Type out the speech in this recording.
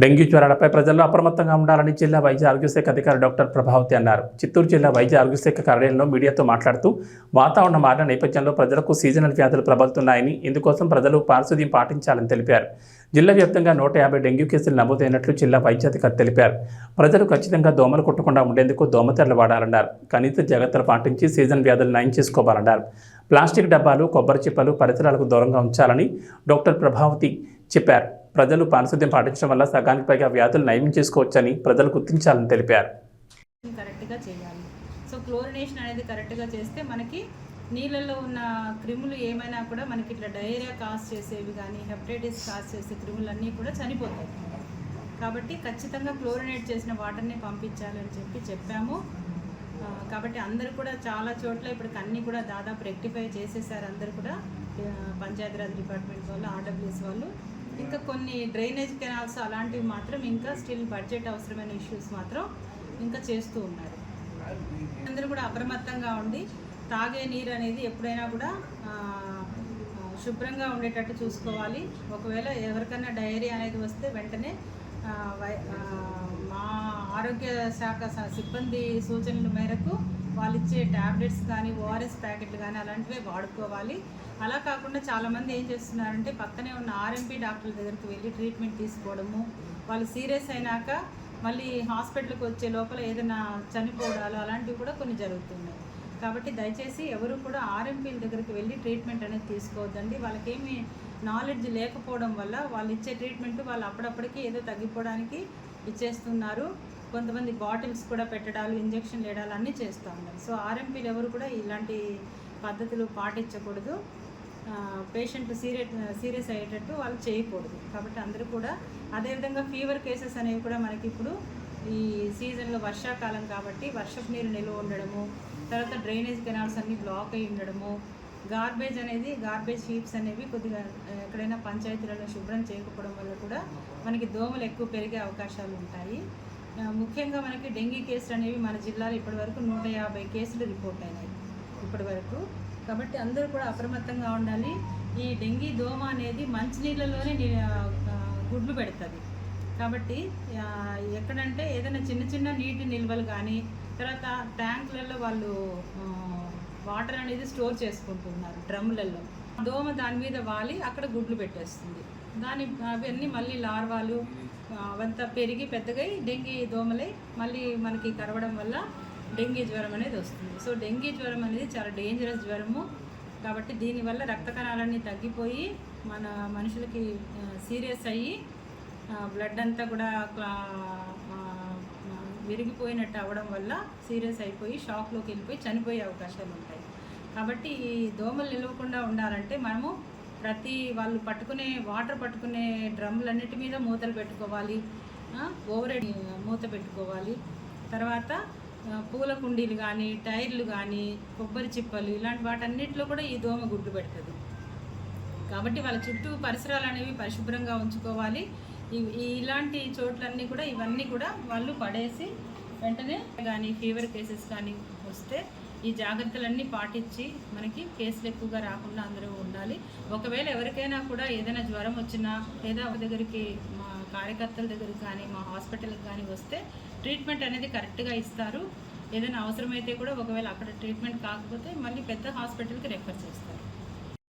Dengue జ్వరాలపై ప్రజల్లో అప్రమత్తంగా ఉండాలని జిల్లా వైద్య ఆరోగ్య శాఖ అధికారి డాక్టర్ ప్రభావతి అన్నారు. చిత్తూరు జిల్లా వైద్య ఆరోగ్య శాఖ కార్యాలయంలో మీడియాతో మాట్లాడుతూ వాతావరణ మారిన నేపథ్యంలో ప్రజలకు సీజనల్ వ్యాధులు ప్రబలుతున్నాయని ఇందుకోసం ప్రజలు పారిశుద్ధ్యం పాటించాలని తెలిపారు. జిల్లా వ్యాప్తంగా నూట యాభై డెంగ్యూ కేసులు నమోదైనట్లు జిల్లా వైద్యాధికారి తెలిపారు. ప్రజలు ఖచ్చితంగా దోమలు కుట్టకుండా ఉండేందుకు దోమతెరలు వాడాలన్నారు. కనీస జాగ్రత్తలు పాటించి సీజన్ వ్యాధులు నయం చేసుకోవాలన్నారు. ప్లాస్టిక్ డబ్బాలు కొబ్బరి చిప్పలు పరిసరాలకు దూరంగా ఉంచాలని డాక్టర్ ప్రభావతి చెప్పారు. ప్రజలు పారిశుద్ధ్యం పాటించడం వల్ల సగానికి పైగా వ్యాధులు నయం చేసుకోవచ్చని ప్రజలు గుర్తించాలని తెలిపారు. కరెక్ట్గా చేయాలి. సో క్లోరినేషన్ అనేది కరెక్ట్గా చేస్తే మనకి నీళ్ళల్లో ఉన్న క్రిములు ఏమైనా కూడా మనకి ఇట్లా డయేరియా కాస్ చేసేవి కానీ హెపటైటిస్ కాస్ చేసే క్రిములన్నీ కూడా చనిపోతాయి. కాబట్టి ఖచ్చితంగా క్లోరినేట్ చేసిన వాటర్ని పంపించాలని చెప్పి చెప్పాము. కాబట్టి అందరూ కూడా చాలా చోట్ల ఇప్పుడు అన్నీ కూడా దాదాపు రెక్టిఫై చేసేసారు అందరూ కూడా. పంచాయతీరాజ్ డిపార్ట్మెంట్ వాళ్ళు ఆర్డబ్ల్యూఎస్ వాళ్ళు. ఇంకా కొన్ని డ్రైనేజ్ కెనాల్స్ అలాంటివి మాత్రం ఇంకా స్టిల్ బడ్జెట్ అవసరమైన ఇష్యూస్ మాత్రం ఇంకా చేస్తూ ఉన్నారు. అందరూ కూడా అప్రమత్తంగా ఉండి తాగే నీరు అనేది ఎప్పుడైనా కూడా శుభ్రంగా ఉండేటట్టు చూసుకోవాలి. ఒకవేళ ఎవరికైనా డయేరియా అనేది వస్తే వెంటనే వై- మా ఆరోగ్య శాఖ సిబ్బంది సూచనల మేరకు వాళ్ళు ఇచ్చే ట్యాబ్లెట్స్ కానీ ఓఆర్ఎస్ ప్యాకెట్లు కానీ అలాంటివే వాడుకోవాలి. అలా కాకుండా చాలామంది ఏం చేస్తున్నారంటే పక్కనే ఉన్న ఆర్ఎంపీ డాక్టర్ల దగ్గరికి వెళ్ళి ట్రీట్మెంట్ తీసుకోవడము. వాళ్ళు సీరియస్ అయినాక మళ్ళీ హాస్పిటల్కి వచ్చే లోపల ఏదైనా చనిపోవడాలు అలాంటివి కూడా కొన్ని జరుగుతున్నాయి. కాబట్టి దయచేసి ఎవరు కూడా ఆర్ఎంపీల దగ్గరికి వెళ్ళి ట్రీట్మెంట్ అనేది తీసుకోవద్దండి. వాళ్ళకేమి నాలెడ్జ్ లేకపోవడం వల్ల వాళ్ళు ఇచ్చే ట్రీట్మెంట్ వాళ్ళు అప్పుడప్పటికి ఏదో తగ్గిపోవడానికి ఇచ్చేస్తున్నారు. కొంతమంది బాటిల్స్ కూడా పెట్టడాలు ఇంజెక్షన్ వేయడాలు అన్నీ చేస్తూ ఉన్నారు. సో ఆర్ఎంపీలు ఎవరు కూడా ఇలాంటి పద్ధతులు పాటించకూడదు. పేషెంట్ సీరియస్ సీరియస్ అయ్యేటట్టు వాళ్ళు చేయకూడదు. కాబట్టి అందరూ కూడా అదేవిధంగా ఫీవర్ కేసెస్ అనేవి కూడా మనకి ఇప్పుడు ఈ సీజన్లో వర్షాకాలం కాబట్టి వర్షపు నీరు నిల్వ ఉండడము తర్వాత డ్రైనేజ్ కెనాల్స్ అన్నీ బ్లాక్ అయి ఉండడము గార్బేజ్ అనేది గార్బేజ్ హీప్స్ అనేవి కొద్దిగా ఎక్కడైనా పంచాయతీలలో శుభ్రం చేయకపోవడం వల్ల కూడా మనకి దోమలు ఎక్కువ పెరిగే అవకాశాలు ఉంటాయి. ముఖ్యంగా మనకి డెంగీ కేసులు అనేవి మన జిల్లాలో ఇప్పటివరకు నూట యాభై కేసులు రిపోర్ట్ అయినాయి ఇప్పటి వరకు కాబట్టి అందరూ కూడా అప్రమత్తంగా ఉండాలి. ఈ డెంగీ దోమ అనేది మంచినీళ్ళలోనే గుడ్లు పెడుతుంది. కాబట్టి ఎక్కడంటే ఏదైనా చిన్న చిన్న నీటి నిల్వలు కానీ తర్వాత ట్యాంకులలో వాళ్ళు వాటర్ అనేది స్టోర్ చేసుకుంటున్నారు డ్రమ్లలో దోమ దాని మీద వాలి అక్కడ గుడ్లు పెట్టేస్తుంది. దాని అవన్నీ మళ్ళీ లార్వాలు అవంతా పెరిగి పెద్దగా డెంగీ దోమలై మళ్ళీ మనకి కరవడం వల్ల డెంగీ జ్వరం అనేది వస్తుంది. సో డెంగీ జ్వరం అనేది చాలా డేంజరస్ జ్వరము. కాబట్టి దీనివల్ల రక్త కణాలన్నీ తగ్గిపోయి మన మనుషులకి సీరియస్ అయ్యి బ్లడ్ అంతా కూడా క్లా- విరిగిపోయినట్టు అవ్వడం వల్ల సీరియస్ అయిపోయి షాక్లోకి వెళ్ళిపోయి చనిపోయే అవకాశాలు ఉంటాయి కాబట్టి ఈ దోమలు నిలవకుండా ఉండాలంటే మనము ప్రతి వాళ్ళు పట్టుకునే వాటర్ పట్టుకునే డ్రమ్లన్నిటి మీద మూతలు పెట్టుకోవాలి. ఓవర్ మూత పెట్టుకోవాలి. తర్వాత పూల కుండీలు కానీ టైర్లు కానీ కొబ్బరి చిప్పలు ఇలాంటి వాటన్నిటిలో కూడా ఈ దోమ గుడ్డు పెడుతుంది కాబట్టి వాళ్ళ చుట్టూ పరిసరాలు అనేవి పరిశుభ్రంగా ఉంచుకోవాలి. ఈ ఇలాంటి చోట్లన్నీ కూడా ఇవన్నీ కూడా వాళ్ళు పడేసి వెంటనే కానీ ఫీవర్ కేసెస్ కానీ వస్తే ఈ జాగ్రత్తలన్నీ పాటించి మనకి కేసులు ఎక్కువగా రాకుండా అందరూ ఉండాలి. ఒకవేళ ఎవరికైనా కూడా ఏదైనా జ్వరం వచ్చినా లేదా ఒక దగ్గరికి మా కార్యకర్తల దగ్గరికి కానీ మా హాస్పిటల్కి కానీ వస్తే ట్రీట్మెంట్ అనేది కరెక్ట్గా ఇస్తారు. ఏదైనా అవసరమైతే కూడా ఒకవేళ అక్కడ ట్రీట్మెంట్ కాకపోతే మళ్ళీ పెద్ద హాస్పిటల్కి రెఫర్ చేస్తారు.